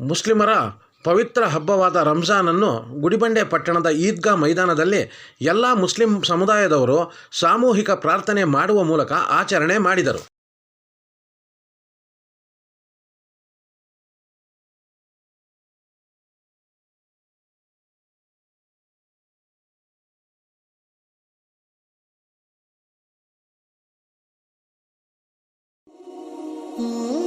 ಮುಸ್ಲಿಮರ ಪವಿತ್ರ ಹಬ್ಬವಾದ ರಂಜಾನನ್ನು ಗುಡಿಬಂಡೆ ಪಟ್ಟಣದ ಈದ್ಗಾ ಮೈದಾನದಲ್ಲಿ ಎಲ್ಲ ಮುಸ್ಲಿಂ ಸಮುದಾಯದವರು ಸಾಮೂಹಿಕ ಪ್ರಾರ್ಥನೆ ಮಾಡುವ ಮೂಲಕ ಆಚರಣೆ ಮಾಡಿದರು. ಮತ್ತು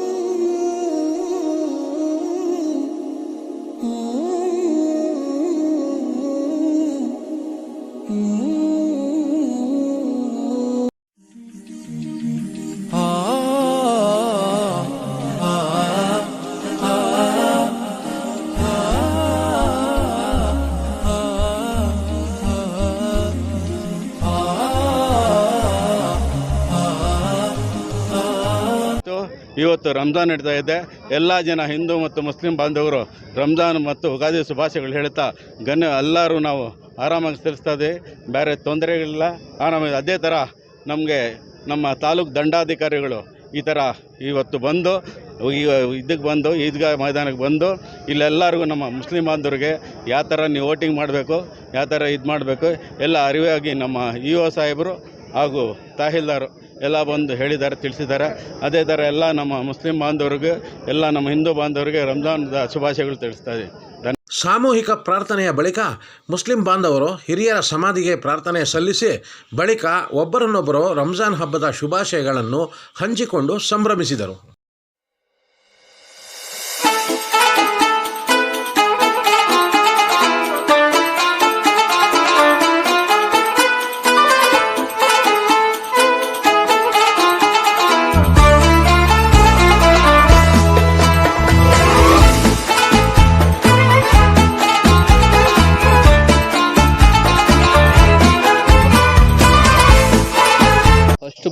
ಇವತ್ತು ರಂಜಾನ್ ನಡೀತಾ ಇದೆ. ಎಲ್ಲ ಜನ ಹಿಂದೂ ಮತ್ತು ಮುಸ್ಲಿಂ ಬಾಂಧವರು ರಂಜಾನ್ ಮತ್ತು ಉಗಾದಿ ಶುಭಾಶಯಗಳು ಹೇಳ್ತಾ, ಗಣ್ಯ ಎಲ್ಲರೂ ನಾವು ಆರಾಮಾಗಿ ಸೇರಿಸ್ತಾ ಇದ್ದೀವಿ ಬೇರೆ ತೊಂದರೆಗಳಿಲ್ಲ. ಆರಾಮಾಗಿ ಅದೇ ಥರ ನಮಗೆ ನಮ್ಮ ತಾಲೂಕು ದಂಡಾಧಿಕಾರಿಗಳು ಈ ಥರ ಇವತ್ತು ಬಂದು ಇದಕ್ಕೆ ಬಂದು, ಈದ್ಗಾ ಮೈದಾನಕ್ಕೆ ಬಂದು, ಇಲ್ಲೆಲ್ಲರಿಗೂ ನಮ್ಮ ಮುಸ್ಲಿಂ ಬಾಂಧವರಿಗೆ ಯಾವ ಥರ ನೀವು ವೋಟಿಂಗ್ ಮಾಡಬೇಕು, ಯಾವ ಥರ ಇದು ಮಾಡಬೇಕು, ಎಲ್ಲ ಅರಿವಾಗಿ ನಮ್ಮ ಇ ಒ ಸಾಹೇಬರು ಹಾಗೂ ತಹಸೀಲ್ದಾರ್ ಎಲ್ಲ ಬಂದು ಹೇಳಿದ್ದಾರೆ, ತಿಳಿಸಿದ್ದಾರೆ. ಅದೇ ಥರ ಎಲ್ಲ ನಮ್ಮ ಮುಸ್ಲಿಂ ಬಾಂಧವರಿಗೆ, ಎಲ್ಲ ನಮ್ಮ ಹಿಂದೂ ಬಾಂಧವರಿಗೆ ರಂಜಾನ್ದ ಶುಭಾಶಯಗಳು ತಿಳಿಸ್ತಾ ಇದೆ ಸಾಮೂಹಿಕ ಪ್ರಾರ್ಥನೆಯ ಬಳಿಕ ಮುಸ್ಲಿಂ ಬಾಂಧವರು ಹಿರಿಯರ ಸಮಾಧಿಗೆ ಪ್ರಾರ್ಥನೆ ಸಲ್ಲಿಸಿ ಬಳಿಕ ಒಬ್ಬರನ್ನೊಬ್ಬರು ರಂಜಾನ್ ಹಬ್ಬದ ಶುಭಾಶಯಗಳನ್ನು ಹಂಚಿಕೊಂಡು ಸಂಭ್ರಮಿಸಿದರು.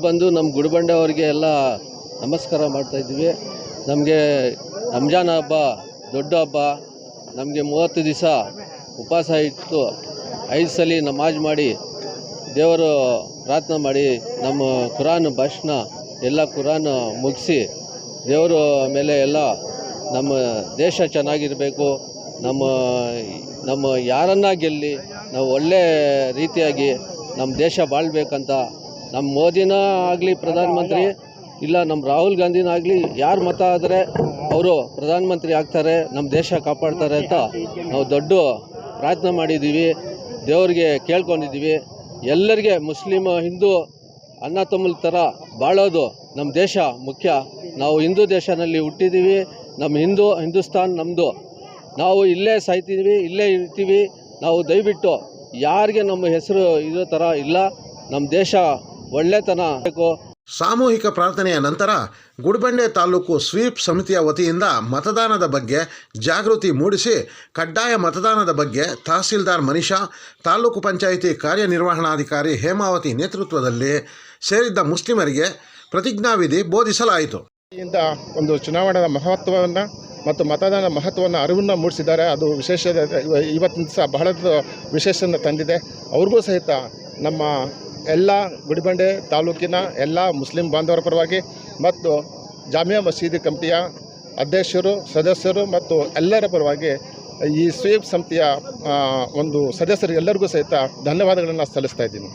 ಬಂದು ನಮ್ಮ ಗುಡಿಬಂಡೆ ಅವರಿಗೆ ಎಲ್ಲ ನಮಸ್ಕಾರ ಮಾಡ್ತಾ ಇದ್ವಿ. ನಮಗೆ ರಂಜಾನ್ ಹಬ್ಬ, ದೊಡ್ಡ ಹಬ್ಬ, ನಮಗೆ ಮೂವತ್ತು ದಿವಸ ಉಪವಾಸ ಇಟ್ಟು ಐದು ಸಲ ನಮಾಜ್ ಮಾಡಿ, ದೇವರು ಪ್ರಾರ್ಥನೆ ಮಾಡಿ, ನಮ್ಮ ಕುರಾನ್ ಭಾಷಣ, ಎಲ್ಲ ಕುರಾನ್ ಮುಗಿಸಿ ದೇವರ ಮೇಲೆ ಎಲ್ಲ ನಮ್ಮ ದೇಶ ಚೆನ್ನಾಗಿರಬೇಕು, ನಮ್ಮ ನಮ್ಮ ಯಾರನ್ನ ಗೆಲ್ಲಿ, ನಾವು ಒಳ್ಳೆ ರೀತಿಯಾಗಿ ನಮ್ಮ ದೇಶ ಬಾಳ್ಬೇಕಂತ ನಮ್ಮ ಮೋದಿನ ಆಗಲಿ ಪ್ರಧಾನಮಂತ್ರಿ, ಇಲ್ಲ ನಮ್ಮ ರಾಹುಲ್ ಗಾಂಧಿನ ಆಗಲಿ ಯಾರು ಮತ ಆದರೆ ಅವರು ಪ್ರಧಾನಮಂತ್ರಿ ಆಗ್ತಾರೆ ನಮ್ಮ ದೇಶ ಕಾಪಾಡ್ತಾರೆ ಅಂತ ನಾವು ದೊಡ್ಡ ಪ್ರಾರ್ಥನೆ ಮಾಡಿದ್ದೀವಿ ದೇವರಿಗೆ ಕೇಳ್ಕೊಂಡಿದ್ದೀವಿ ಎಲ್ಲರಿಗೆ ಮುಸ್ಲಿಮ್, ಹಿಂದೂ, ಅಣ್ಣ ತಮ್ಮಲ್ ಥರ ಬಾಳೋದು ನಮ್ಮ ದೇಶ ಮುಖ್ಯ. ನಾವು ಹಿಂದೂ ದೇಶನಲ್ಲಿ ಹುಟ್ಟಿದ್ದೀವಿ ನಮ್ಮ ಹಿಂದೂ, ಹಿಂದೂಸ್ತಾನ್ ನಮ್ಮದು ನಾವು ಇಲ್ಲೇ ಸಾಯ್ತಿದ್ದೀವಿ ಇಲ್ಲೇ ಇರ್ತೀವಿ. ನಾವು ದಯವಿಟ್ಟು ಯಾರಿಗೆ ನಮ್ಮ ಹೆಸರು ಇರೋ ಥರ ಇಲ್ಲ ನಮ್ಮ ದೇಶ ಒಳ್ಳೆತನ. ಬೇಕು ಸಾಮೂಹಿಕ ಪ್ರಾರ್ಥನೆಯ ನಂತರ ಗುಡಿಬಂಡೆ ತಾಲೂಕು ಸ್ವೀಪ್ ಸಮಿತಿಯ ವತಿಯಿಂದ ಮತದಾನದ ಬಗ್ಗೆ ಜಾಗೃತಿ ಮೂಡಿಸಿ ಕಡ್ಡಾಯ ಮತದಾನದ ಬಗ್ಗೆ ತಹಸೀಲ್ದಾರ್ ಮನಿಷಾ ತಾಲೂಕು ಪಂಚಾಯಿತಿ ಕಾರ್ಯನಿರ್ವಹಣಾಧಿಕಾರಿ ಹೇಮಾವತಿ ನೇತೃತ್ವದಲ್ಲಿ ಸೇರಿದ್ದ ಮುಸ್ಲಿಮರಿಗೆ ಪ್ರತಿಜ್ಞಾವಿಧಿ ಬೋಧಿಸಲಾಯಿತು. ಒಂದು ಚುನಾವಣೆಯ ಮಹತ್ವವನ್ನು ಮತ್ತು ಮತದಾನ ಮಹತ್ವವನ್ನು ಅರಿವನ್ನು ಮೂಡಿಸಿದ್ದಾರೆ. ಅದು ವಿಶೇಷ ಇವತ್ತಿನ ಸಹ ಬಹಳ ವಿಶೇಷನ ತಂದಿದೆ. ಅವ್ರಿಗೂ ಸಹಿತ ನಮ್ಮ ಎಲ್ಲ ಗುಡಿಬಂಡೆ ತಾಲೂಕಿನ ಎಲ್ಲ ಮುಸ್ಲಿಂ ಬಾಂಧವರ ಪರವಾಗಿ ಮತ್ತು ಜಾಮಿಯಾ ಮಸೀದಿ ಕಮಿಟಿಯ ಅಧ್ಯಕ್ಷರು, ಸದಸ್ಯರು ಮತ್ತು ಎಲ್ಲರ ಪರವಾಗಿ ಈ ಸ್ವೀಪ್ ಸಮಿತಿಯ ಒಂದು ಸದಸ್ಯರಿಗೆಲ್ಲರಿಗೂ ಸಹಿತ ಧನ್ಯವಾದಗಳನ್ನು ಸಲ್ಲಿಸ್ತಾ ಇದ್ದೀನಿ.